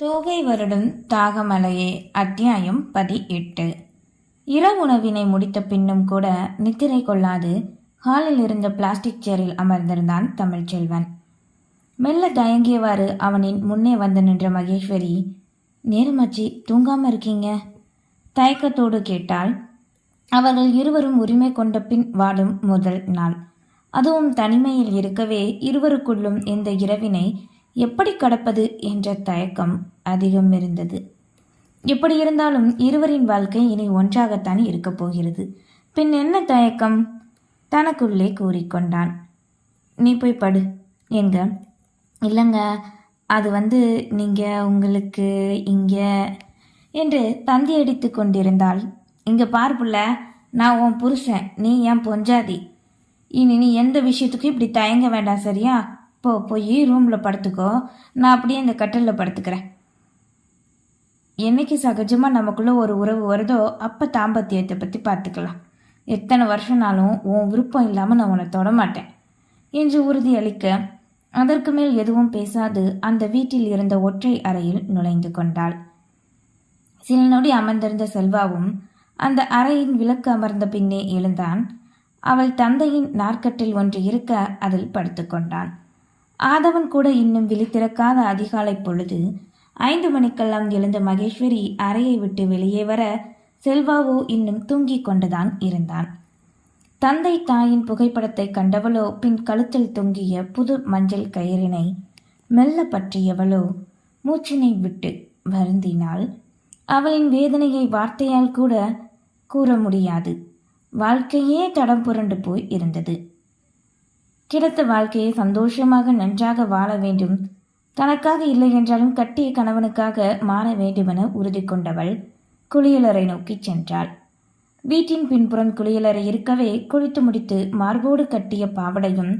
தோகை வருடும் தாகமலையே அத்தியாயம் பதி எட்டு இரவுணவினை முடித்த பின்னும் கூட நித்திரை கொள்ளாது ஹாலில் இருந்த பிளாஸ்டிக் சேரில் அமர்ந்திருந்தான் தமிழ்ச்செல்வன் மெல்ல தயங்கியவாறு அவனின் முன்னே வந்து நின்ற மகேஸ்வரி நேரமாச்சி தூங்காம இருக்கீங்க? தயக்கத்தோடு கேட்டால் அவர்கள் இருவரும் உரிமை கொண்ட பின் வாடும் முதல் நாள். அதுவும் தனிமையில் இருக்கவே இருவருக்குள்ளும் இந்த இரவினை எப்படி கடப்பது என்ற தயக்கம் அதிகம் இருந்தது. எப்படி இருந்தாலும் இருவரின் வாழ்க்கை இனி ஒன்றாகத்தான் இருக்கப் போகிறது. பின் என்ன தயக்கம்? தனக்குள்ளே கூறிக்கொண்டான். நீ போய் படு. எங்க? இல்லைங்க அது வந்து நீங்கள் உங்களுக்கு இங்கே என்று தந்தி அடித்து கொண்டிருந்தால் இங்கே பார் புள்ள நான் உன் புருஷன் நீ என் பொஞ்சாதி. இனி நீ எந்த விஷயத்துக்கும் இப்படி தயங்க வேண்டாம் சரியா? போ போய் ரூமில் படுத்துக்கோ. நான் அப்படியே இந்த கட்டிலில் படுத்துக்கிறேன். என்னைக்கு சகஜமாக நமக்குள்ள ஒரு உறவு வருதோ அப்போ தாம்பத்தியத்தை பற்றி பார்த்துக்கலாம். எத்தனை வருஷம்னாலும் உன் விருப்பம் இல்லாமல் நான் உன்னை தொடமாட்டேன் என்று உறுதியளிக்க அதற்கு மேல் எதுவும் பேசாது அந்த வீட்டில் இருந்த ஒற்றை அறையில் நுழைந்து கொண்டாள். சில நொடி அமர்ந்திருந்த செல்வாவும் அந்த அறையின் விளக்கு அமர்ந்த பின்னே எழுந்தான். அவள் தந்தையின் நாற்கட்டில் ஒன்று இருக்க அதில் படுத்துக்கொண்டான். ஆதவன் கூட இன்னும் விழித்திறக்காத அதிகாலை பொழுது ஐந்து மணிக்கெல்லாம் எழுந்த மகேஸ்வரி அறையை விட்டு வெளியே வர செல்வாவோ இன்னும் தூங்கிக் கொண்டுதான் இருந்தான். தந்தை தாயின் புகைப்படத்தை கண்டவளோ பின் கழுத்தில் தொங்கிய புது மஞ்சள் கயிறினை மெல்ல பற்றியவளோ மூச்சினை விட்டு வருந்தினாள். அவளின் வேதனையை வார்த்தையால் கூட கூற முடியாது. வாழ்க்கையே தடம் புரண்டு போய் இருந்தது. கிடைத்த வாழ்க்கையை சந்தோஷமாக நன்றாக வாழ வேண்டும். தனக்காக இல்லை என்றாலும் கட்டிய கணவனுக்காக மாற வேண்டுமென உறுதி கொண்டவள் குளியலறை நோக்கி சென்றாள். வீட்டின் பின்புறம் குளியலறை இருக்கவே குளித்து முடித்து மார்போடு கட்டிய பாவடையும்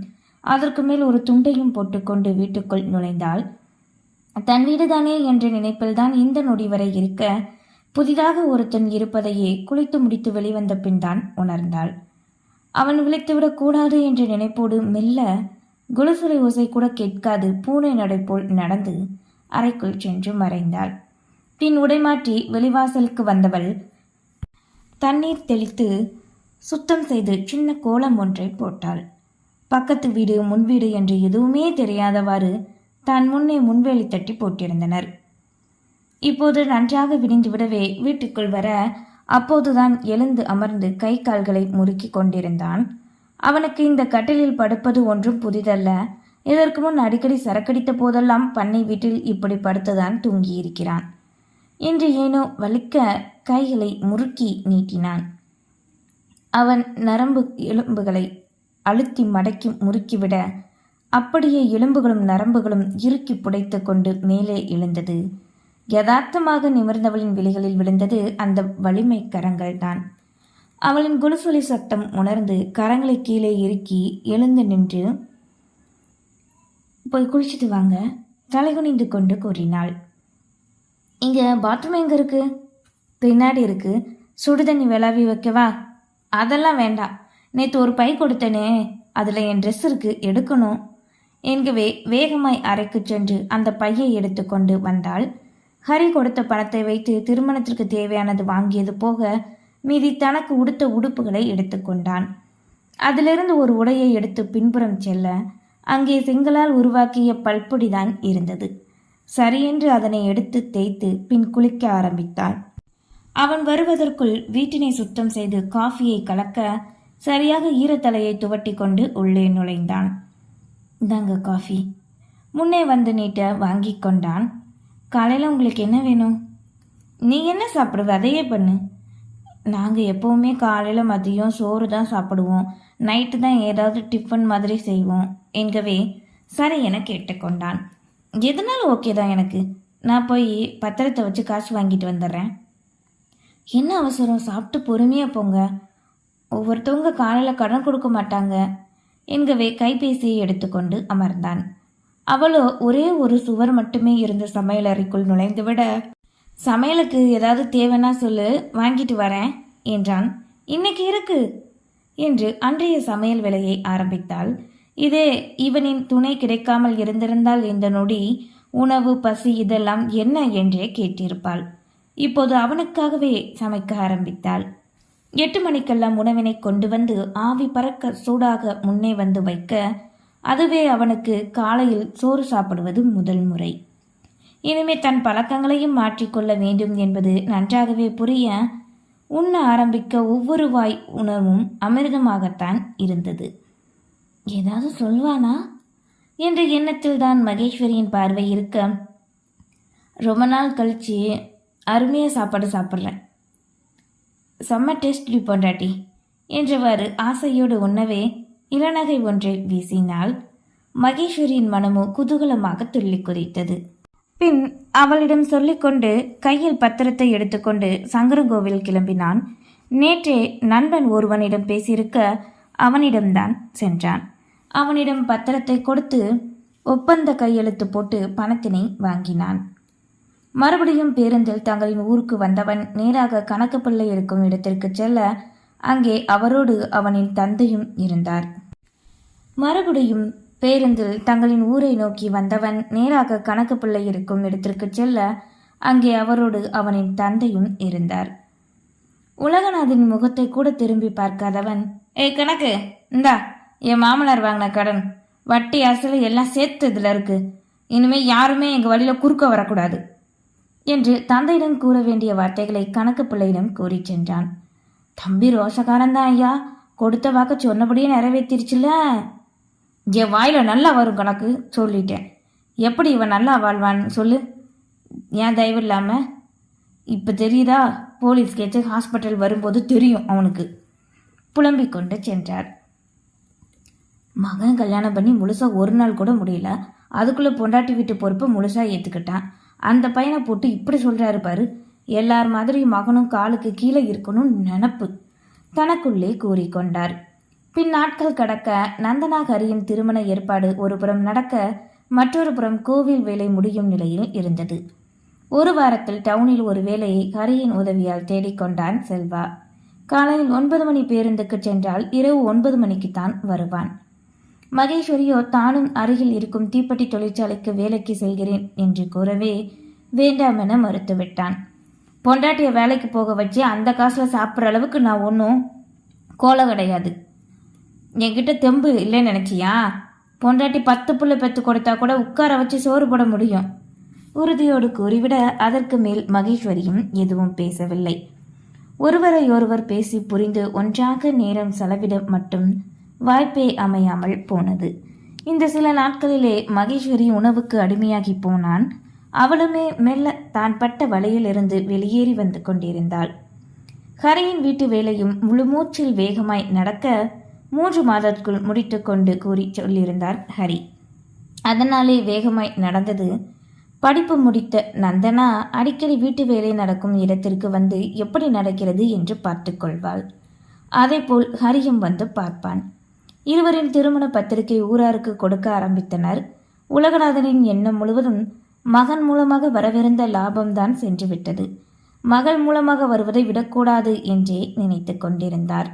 அதற்கு மேல் ஒரு துண்டையும் போட்டுக்கொண்டு வீட்டுக்குள் நுழைந்தாள். தன் வீடுதானே என்ற நினைப்பில்தான் இந்த நொடி வரை இருக்க புதிதாக ஒருத்தன் இருப்பதையே குளித்து முடித்து வெளிவந்த பின்தான் உணர்ந்தாள். அவன் விழித்துவிடக் கூடாது என்ற நினைப்போடு மெல்ல குலுசுலை ஓசை கூட கேட்காது பூனை நடை போல் நடந்து அறைக்குள் சென்று மறைந்தாள். பின் உடைமாற்றி வெளிவாசலுக்கு வந்தவள் தண்ணீர் தெளித்து சுத்தம் செய்து சின்ன கோலம் ஒன்றை போட்டாள். பக்கத்து வீடு முன் வீடு என்று எதுவுமே தெரியாதவாறு தான் முன்னே முன்வேலி தட்டி போட்டிருந்தனர். இப்போது நன்றாக விடிந்து விடவே வீட்டுக்குள் வர அப்போதுதான் எழுந்து அமர்ந்து கை கால்களை முறுக்கி கொண்டிருந்தான். அவனுக்கு இந்த கட்டிலில் படுப்பது ஒன்றும் புதிதல்ல. இதற்கு முன் அடிக்கடி சரக்கடித்த போதெல்லாம் பண்ணை வீட்டில் இப்படி படுத்துதான் தூங்கியிருக்கிறான். இன்று ஏனோ வலிக்க கைகளை முறுக்கி நீட்டினான். அவன் நரம்பு எலும்புகளை அழுத்தி மடக்கி முறுக்கிவிட அப்படியே எலும்புகளும் நரம்புகளும் இறுக்கி புடைத்து கொண்டு மேலே எழுந்தது. யதார்த்தமாக நிமிர்ந்தவளின் விழிகளில் விழுந்தது அந்த வலிமை கரங்கள் தான் அவளின் குலுசுலி சத்தம் உணர்ந்து கரங்களை கீழே இறுக்கி எழுந்து நின்று போய் குளிச்சுட்டு வாங்க தலைகுனிந்து கொண்டு கூறினாள். இங்கே பாத்ரூம் எங்கே இருக்கு? பின்னாடி இருக்கு. சுடுதண்ணி விளாவி வைக்கவா? அதெல்லாம் வேண்டாம். நேற்று ஒரு பை கொடுத்தனே. அதில் என் ட்ரெஸ் இருக்கு. எடுக்கணும். என்கவே வேகமாய் அறைக்கு சென்று அந்த பையை எடுத்துக்கொண்டு வந்தாள். ஹரி கொடுத்த பணத்தை வைத்து திருமணத்திற்கு தேவையானது வாங்கியது போக மீதி தனக்கு உடுத்த உடுப்புகளை எடுத்துக்கொண்டான் அதிலிருந்து ஒரு உடையை எடுத்து பின்புறம் செல்ல அங்கே செங்கலால் உருவாக்கிய பல்பொடிதான் இருந்தது. சரியென்று அதனை எடுத்து தேய்த்து பின் குளிக்க ஆரம்பித்தான் அவன் வருவதற்குள் வீட்டினை சுத்தம் செய்து காஃபியை கலக்க சரியாக ஈரத்தலையை துவட்டி கொண்டு உள்ளே நுழைந்தான். இந்தாங்க காஃபி. முன்னே வந்து நீட்ட வாங்கி கொண்டான். காலையில் உங்களுக்கு என்ன வேணும்? நீ என்ன சாப்பிடுவ? அதையே பண்ணு. நாங்கள் எப்போவுமே காலையில் மதியம் சோறு தான் சாப்பிடுவோம். நைட்டு தான் ஏதாவது டிஃபன் மாதிரி செய்வோம். என்கவே சரி என கேட்டுக்கொண்டான். எதுனாலும் ஓகே தான் எனக்கு? நான் போய் பத்திரத்தை வச்சு காசு வாங்கிட்டு வந்துடுறேன். என்ன அவசரம்? சாப்பிட்டு பொறுமையாக போங்க. ஒவ்வொருத்தவங்க காலையில் கடன் கொடுக்க மாட்டாங்க. என்கவே கைபேசியை எடுத்துக்கொண்டு அமர்ந்தான். அவளோ ஒரே ஒரு சுவர் மட்டுமே இருந்த சமையலறைக்குள் நுழைந்துவிட சமையலுக்கு ஏதாவது தேவைன்னா சொல்லு வாங்கிட்டு வரேன் என்றான். இன்னைக்கு இருக்கு என்று அன்றைய சமையல் வேலையை ஆரம்பித்தாள். இதே இவனின் துணை கிடைக்காமல் இருந்திருந்தால் இந்த நொடி உணவு பசி இதெல்லாம் என்ன? என்றே கேட்டிருப்பாள். இப்போது அவனுக்காகவே சமைக்க ஆரம்பித்தாள். எட்டு மணிக்கெல்லாம் உணவினை கொண்டு வந்து ஆவி பறக்க சூடாக முன்னே வந்து வைக்க அதுவே அவனுக்கு காலையில் சோறு சாப்பிடுவது முதல் முறை. இனிமே தன் பழக்கங்களையும் மாற்றிக்கொள்ள வேண்டும் என்பது நன்றாகவே புரிய உண்ண ஆரம்பிக்க ஒவ்வொரு வாய் உணவும் அமிர்தமாகத்தான் இருந்தது. ஏதாவது சொல்வானா? என்ற எண்ணத்தில் தான் மகேஸ்வரியின் பார்வை இருக்க ரொம்ப நாள் கழிச்சு அருமையாக சாப்பாடு சாப்பிட்றேன். செம்ம டேஸ்ட் பொண்டாட்டி என்றவாறு ஆசையோடு உண்ணவே இளநகை ஒன்றை வீசினாள் மகேஸ்வரியின் மனமோ குதூகலமாக துள்ளி குதித்தது. பின் அவளிடம் சொல்லிக்கொண்டு கையில் பத்திரத்தை எடுத்துக்கொண்டு சங்கரங்கோவில் கிளம்பினான். நேற்றே நண்பன் ஒருவனிடம் பேசியிருக்க அவனிடம்தான் சென்றான். அவனிடம் பத்திரத்தை கொடுத்து ஒப்பந்த கையெழுத்து போட்டு பணத்தினை வாங்கினான். மறுபடியும் பேருந்தில் தங்களின் ஊருக்கு வந்தவன் நேராக கணக்குப்பிள்ளை இருக்கும் இடத்திற்கு செல்ல அங்கே அவரோடு அவனின் தந்தையும் இருந்தார். மறுபடியும் பேருந்தில் தங்களின் ஊரை நோக்கி வந்தவன் நேராக கணக்கு பிள்ளை இருக்கும் இடத்திற்கு செல்ல அங்கே அவரோடு அவனின் தந்தையும் இருந்தார். உலகநாதின் முகத்தை கூட திரும்பி பார்க்காதவன் ஏய் கணக்கு இந்தா என் மாமனார் வாங்கின கடன். வட்டி அசல் எல்லாம் சேர்த்து இதில் இருக்கு. இனிமே யாருமே எங்கள் வழியில் குறுக்க வரக்கூடாது என்று தந்தையிடம் கூற வேண்டிய வார்த்தைகளை கணக்கு பிள்ளையிடம் கூறிச் சென்றான். தம்பி ரோசக்காரன் தான் ஐயா. கொடுத்த வாக்க சொன்னபடியே நிறைவேற்றிருச்சுல என் வாயில் நல்லா வரும் கணக்கு சொல்லிட்டேன். எப்படி இவன் நல்லா வாழ்வான்னு சொல்லு. ஏன் தயவு இல்லாமல் இப்போ தெரியுதா? போலீஸ் கேட்டு ஹாஸ்பிட்டல் வரும்போது தெரியும் அவனுக்கு. புலம்பிக் கொண்டு சென்றார். மகன் கல்யாணம் பண்ணி முழுசாக ஒரு நாள் கூட முடியல. அதுக்குள்ளே பொண்டாட்டி வீட்டு பொறுப்பை முழுசாக ஏற்றுக்கிட்டான் அந்த பையனை போட்டு இப்படி சொல்கிறாரு பாரு. எல்லார் மாதிரி மகனும் காலுக்கு கீழே இருக்கணும்னு நினப்பு. தனக்குள்ளே கூறிக்கொண்டார். பின் நாட்கள் கடக்க நந்தனா ஹரியின் திருமண ஏற்பாடு ஒரு புறம் நடக்க மற்றொரு புறம் கோவில் வேலை முடியும் நிலையில் இருந்தது. ஒரு வாரத்தில் டவுனில் ஒரு வேலையை ஹரியின் உதவியால் தேடிக்கொண்டான் செல்வா. காலையில் ஒன்பது மணி பேருந்துக்கு சென்றால் இரவு ஒன்பது மணிக்குத்தான் வருவான். மகேஸ்வரியோ தானும் அருகில் இருக்கும் தீப்பெட்டி தொழிற்சாலைக்கு வேலைக்கு செல்கிறேன் என்று கூறவே வேண்டாம் என மறுத்துவிட்டான். பொண்டாட்டியை வேலைக்கு போக வச்சு அந்த காசில் சாப்பிட்ற அளவுக்கு நான் ஒன்றும் கோலை கிடையாது. என்கிட்ட தெம்பு இல்லைன்னு நினச்சியா? பொண்டாட்டி பத்து புள்ள பெற்று கொடுத்தா கூட உட்கார வச்சு சோறு போட முடியும். உறுதியோடு கூறிவிட அதற்கு மேல் மகேஸ்வரியும் எதுவும் பேசவில்லை. ஒருவரை ஒருவர் பேசி புரிந்து ஒன்றாக நேரம் செலவிட மட்டும் வாய்ப்பே அமையாமல் போனது. இந்த சில நாட்களிலே மகேஸ்வரி உணவுக்கு அடிமையாகி போனான். அவளுமே மெல்ல தான் பட்ட வலையிலிருந்து வெளியேறி வந்து கொண்டிருந்தாள். ஹரியின் வீட்டு வேலையும் முழுமூச்சில் வேகமாய் நடக்க மூன்று மாதத்துக்குள் முடித்துக்கொண்டு கூறி சொல்லியிருந்தார் ஹரி. அதனாலே வேகமாய் நடந்தது படிப்பு முடித்த நந்தனா அடிக்கடி வீட்டு வேலை நடக்கும் இடத்திற்கு வந்து எப்படி நடக்கிறது என்று பார்த்து கொள்வாள். அதேபோல் ஹரியும் வந்து பார்ப்பான். இருவரின் திருமண பத்திரிகை ஊராருக்கு கொடுக்க ஆரம்பித்தனர். உலகநாதனின் எண்ணம் முழுவதும் மகன் மூலமாக வரவிருந்த லாபம்தான் சென்றுவிட்டது. மகள் மூலமாக வருவதை விடக்கூடாது என்றே நினைத்து கொண்டிருந்தார்.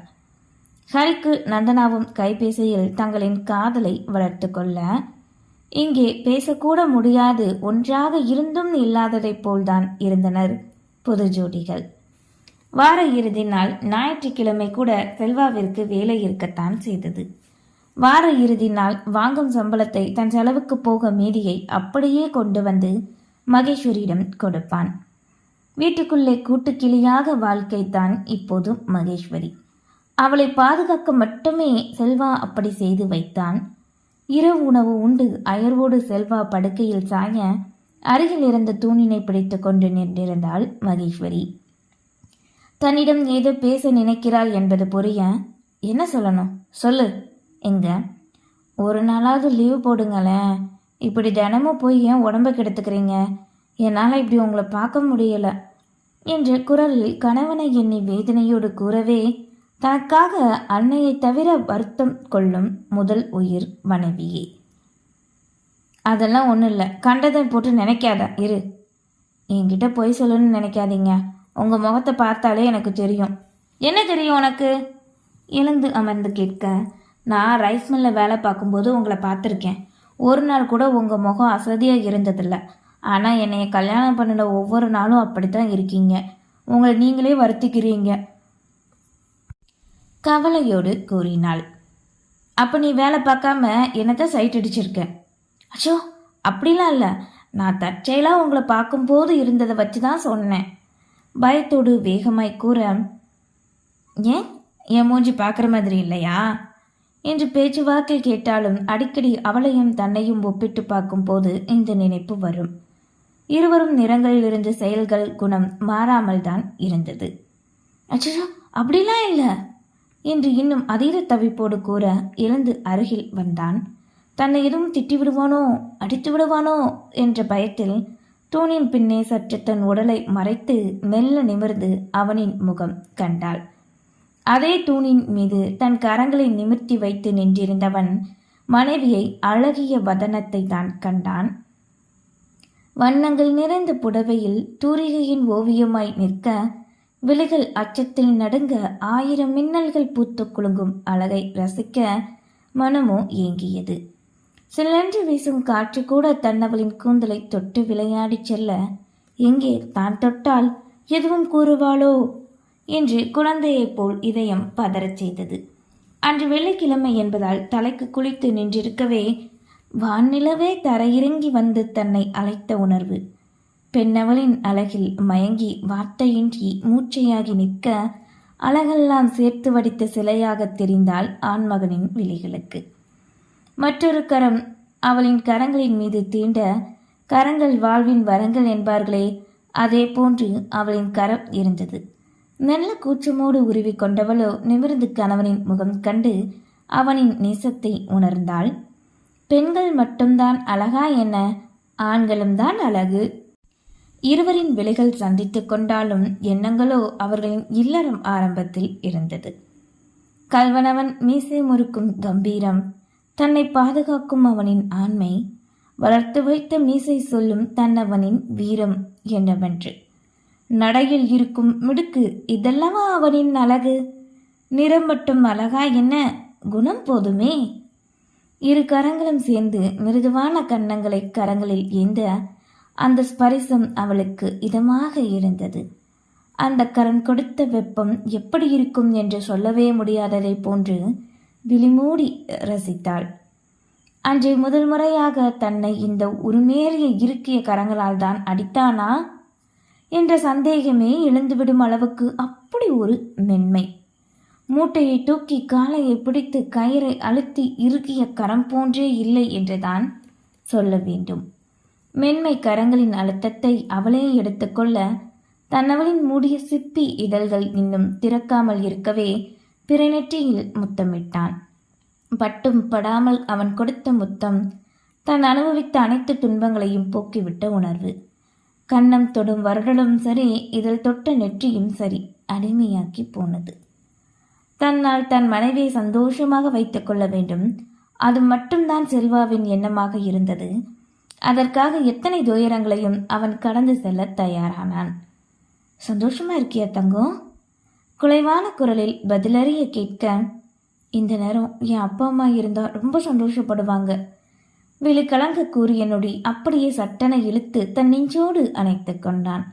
ஹரிக்கு நந்தனாவும் கைபேசியில் தங்களின் காதலை வளர்த்து கொள்ள இங்கே பேசக்கூட முடியாது ஒன்றாக இருந்தும் இல்லாததைப் போல்தான் இருந்தனர் புது ஜோடிகள். வார இறுதி நாள் ஞாயிற்றுக்கிழமை கூட செல்வாவிற்கு வேலை இருக்கத்தான் செய்தது. வார இறுதி நாள் வாங்கும் சம்பளத்தை தன் செலவுக்கு போக மீதியை அப்படியே கொண்டு வந்து மகேஸ்வரியிடம் கொடுப்பான். வீட்டுக்குள்ளே கூட்டுக்கிளியாக வாழ்க்கை தான் இப்போது மகேஸ்வரி. அவளை பாதுகாக்க மட்டுமே செல்வா அப்படி செய்து வைத்தான். இரவு உணவு உண்டு அயர்வோடு செல்வா படுக்கையில் சாய அருகில் இருந்த தூணினை பிடித்து கொண்டு நின்றிருந்தாள் மகேஸ்வரி. தன்னிடம் ஏதோ பேச நினைக்கிறாள் என்பது புரிய என்ன சொல்லணும்? சொல்லு. எங்க? ஒரு நாளாவது லீவு போடுங்களேன். இப்படி தினமும் போய் ஏன் உடம்ப கெடுத்துக்கிறீங்க? என்னால் இப்படி உங்களை பார்க்க முடியல. என்ற குரலில் கணவனை எண்ணி வேதனையோடு கூறவே தனக்காக அன்னையை தவிர வருத்தம் கொள்ளும் முதல் உயிர் மனைவியே. அதெல்லாம் ஒன்றும் இல்லை. கண்டதை போட்டு நினைக்காத. இரு. என்கிட்ட பொய் சொல்லணும்னு நினைக்காதீங்க. உங்கள் முகத்தை பார்த்தாலே எனக்கு தெரியும். என்ன தெரியும் உனக்கு? எழுந்து அமர்ந்து கேட்க நான் ரைஸ் மில்லில் வேலை பார்க்கும்போது உங்களை பார்த்துருக்கேன். ஒரு நாள் கூட உங்கள் முகம் அசதியாக இருந்ததில்ல. ஆனால் என்னைய கல்யாணம் பண்ணின ஒவ்வொரு நாளும் அப்படித்தான் இருக்கீங்க. உங்களை நீங்களே வருத்திக்கிறீங்க. கவலையோடு கூறினாள். அப்போ நீ வேலை பார்க்காம என்னத்தை சைட் அடிச்சிருக்க? அச்சோ அப்படிலாம் இல்லை. நான் தற்செயலாக உங்களை பார்க்கும்போது இருந்ததை வச்சு தான் சொன்னேன். பயத்தோடு வேகமாய் கூற ஏன்? என் மூஞ்சி பார்க்குற மாதிரி இல்லையா? என்று பேச்சுவாக்கில் கேட்டாலும் அடிக்கடி அவளையும் தன்னையும் ஒப்பிட்டு பார்க்கும்போது இந்த நினைப்பு வரும். இருவரும் நிறங்களிலிருந்து செயல்கள் குணம் மாறாமல் தான் இருந்தது. அச்சோ அப்படிலாம் இல்லை என்று இன்னும் அதீத தவிப்போடு கூற எழுந்து அருகில் வந்தான். தன்னை எதுவும் திட்டி விடுவானோ அடித்து விடுவானோ என்ற பயத்தில் தூணின் பின்னே சற்று தன் உடலை மறைத்து மெல்ல நிமிர்ந்து அவனின் முகம் கண்டாள். அதே தூணின் மீது தன் கரங்களை நிமிர்த்தி வைத்து நின்றிருந்தவன் மனைவியை அழகிய வதனத்தை தான் கண்டான். வண்ணங்கள் நிறைந்த புடவையில் தூரிகையின் ஓவியமாய் நிற்க விழிகள் அச்சத்தில் நடுங்க ஆயிரம் மின்னல்கள் பூத்து குலுங்கும் அழகை ரசிக்க மனமோ ஏங்கியது. சிலன்று வீசும் காற்று கூட தன்னவளின் கூந்தலை தொட்டு விளையாடிச் செல்ல எங்கே? தான் தொட்டால் எதுவும் கூறுவாளோ? என்று குழந்தையைப் போல் இதயம் பதறச் செய்தது. அன்று வெள்ளிக்கிழமை என்பதால் தலைக்கு குளித்து நின்றிருக்கவே வான்நிலவே தரையிறங்கி வந்து தன்னை அழைத்த உணர்வு. பெண்ணவளின் அழகில் மயங்கி வார்த்தையின்றி மூச்சையாகி நிற்க அழகெல்லாம் சேர்த்து வடித்த சிலையாகத் தெரிந்தாள் ஆண்மகனின் விழிகளுக்கு. மற்றொரு கரம் அவளின் கரங்களின் மீது தீண்ட கரங்கள் வாழ்வின் வரங்கள் என்பார்களே அதே போன்று அவளின் கரம் இருந்தது. நல்ல கூச்சமோடு உருவி கொண்டவளோ நிமிர்ந்து கணவனின் முகம் கண்டு அவனின் நேசத்தை உணர்ந்தாள். பெண்கள் மட்டும்தான் அழகா என்ன? ஆண்களும் தான் அழகு. இருவரின் விலைகள் சந்தித்து கொண்டாலும் எண்ணங்களோ அவர்களின் இல்லறம் ஆரம்பத்தில் இருந்தது. கல்வனவன் மீசை முறுக்கும் கம்பீரம் தன்னை பாதுகாக்கும் அவனின் ஆண்மை வளர்த்து வைத்த மீசை சொல்லும் தன்னவனின் வீரம் என்னவென்று நடையில் இருக்கும் மிடுக்கு இதெல்லாமா அவனின் அழகு? நிறம் மட்டும் அழகா என்ன குணம் போதுமே? இரு கரங்களும் சேர்ந்து மிருதுவான கன்னங்களை கரங்களில் ஏந்த அந்த ஸ்பரிசம் அவளுக்கு இதமாக இருந்தது. அந்த கரண் கொடுத்த வெப்பம் எப்படி இருக்கும் என்று சொல்லவே முடியாததை போன்று விழிமூடி ரசித்தாள். அன்றை முதல் முறையாக தன்னை இந்த உருமேறிய இருக்கிய கரங்களால் தான் அடித்தானா? என்ற சந்தேகமே எழுந்துவிடும் அளவுக்கு அப்படி ஒரு மென்மை. மூட்டையை தூக்கி காலையை பிடித்து கயிறை அழுத்தி இறுகிய கரம் போன்றே இல்லை என்றுதான் சொல்ல வேண்டும். மென்மை கரங்களின் அழுத்தத்தை அவளே எடுத்துக்கொள்ள தன்னவளின் மூடிய சிப்பி இதழ்கள் இன்னும் திறக்காமல் இருக்கவே பிறநெற்றியில் முத்தமிட்டான். பட்டும் படாமல் அவன் கொடுத்த முத்தம் தான் அனுபவித்த அனைத்து துன்பங்களையும் போக்கிவிட்ட உணர்வு. கன்னம் தொடும் வருடலும் சரி இதில் தொட்ட நெற்றியும் சரி அடிமையாக்கி போனது. தன்னால் தன் மனைவியை சந்தோஷமாக வைத்துக் கொள்ள வேண்டும். அது மட்டும்தான் செல்வாவின் எண்ணமாக இருந்தது. அதற்காக எத்தனை துயரங்களையும் அவன் கடந்து செல்ல தயாரானான். சந்தோஷமா இருக்கியா தங்கம் குலைவான குரலில் பதிலறிய கேட்க இந்த நேரம் என் அப்பா அம்மா இருந்தால் ரொம்ப சந்தோஷப்படுவாங்க. விழு கலங்க கூறிய நொடி அப்படியே சட்டனை இழுத்து தன் நெஞ்சோடு அணைத்து கொண்டான்.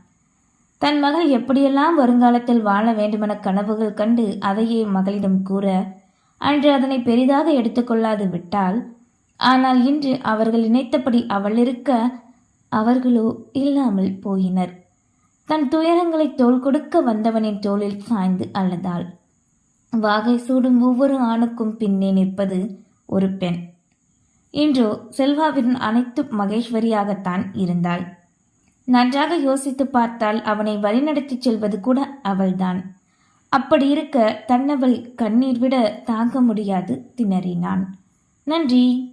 தன் மகள் எப்படியெல்லாம் வருங்காலத்தில் வாழ வேண்டுமென கனவுகள் கண்டு அதையே மகளிடம் கூற அன்று அதனை பெரிதாக எடுத்துக்கொள்ளாது விட்டால் ஆனால் இன்று அவர்கள் நினைத்தபடி அவள் இருக்க அவர்களோ இல்லாமல் போயினர். தன் துயரங்களை தோள் கொடுக்க வந்தவனின் தோளில் சாய்ந்து அழுதாள். வாகை சூடும் ஒவ்வொரு ஆணுக்கும் பின்னே நிற்பது ஒரு பெண். இன்றோ செல்வாவின் அனைத்து மகேஸ்வரியாகத்தான் இருந்தாள். நன்றாக யோசித்து பார்த்தால் அவனை வழிநடத்திச் செல்வது கூட அவள்தான். அப்படி இருக்க தன்னவள் கண்ணீர் விட தாங்க முடியாது திணறினான். நன்றி.